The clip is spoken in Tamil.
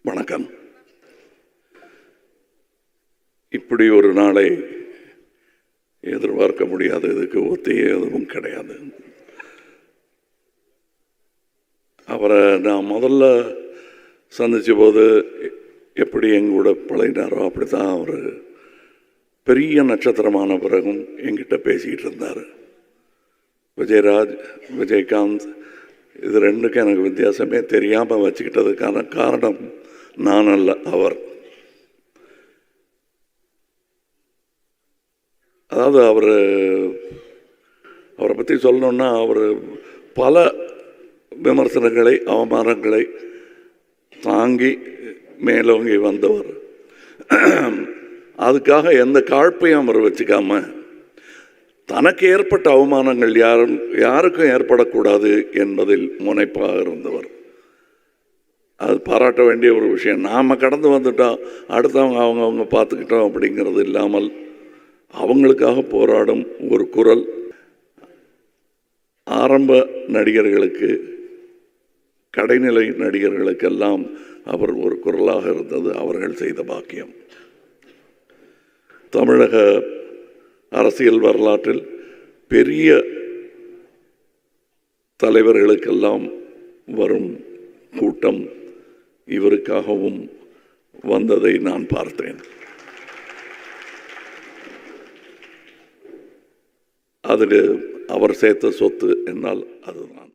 வணக்கம். இப்படி ஒரு நாளை எதிர்பார்க்க முடியாது இதுக்கு ஒத்தியே எதுவும் கிடையாது. அவரை நான் முதல்ல சந்தித்த போது எப்படி எங்கூட பழகினாரோ அப்படி தான் அவர் பெரிய நட்சத்திரமான பிறகும் என்கிட்ட பேசிக்கிட்டு இருந்தார். விஜயராஜ் விஜயகாந்த் இது ரெண்டுக்கும் எனக்கு வித்தியாசமே தெரியாமல் வச்சுக்கிட்டதுக்கான காரணம் நான் அல்ல அவர். அதாவது அவர் அவரை பற்றி சொல்லணுன்னா அவர் பல விமர்சனங்களை அவமானங்களை தாங்கி மேலோங்கி வந்தவர். அதுக்காக எந்த காழ்ப்பையும் அவர் வச்சுக்காம தனக்கு ஏற்பட்ட அவமானங்கள் யாரும் யாருக்கும் ஏற்படக்கூடாது என்பதில் முனைப்பாக இருந்தவர். அது பாராட்ட வேண்டிய ஒரு விஷயம். நாம் கடந்து வந்துட்டோம் அடுத்தவங்க அவங்க அவங்க பார்த்துக்கிட்டோம் அப்படிங்கிறது இல்லாமல் அவங்களுக்காக போராடும் ஒரு குரல். ஆரம்ப நடிகர்களுக்கு கடைநிலை நடிகர்களுக்கெல்லாம் அவர் ஒரு குரலாக இருந்தது. அவர்கள் செய்த பாக்கியம். தமிழக அரசியல் வரலாற்றில் பெரிய தலைவர்களுக்கெல்லாம் வரும் கூட்டம் இவருக்காகவும் வந்ததை நான் பார்த்தேன். அதில் அவர் சேர்த்த சொத்து என்னால் அதுதான்.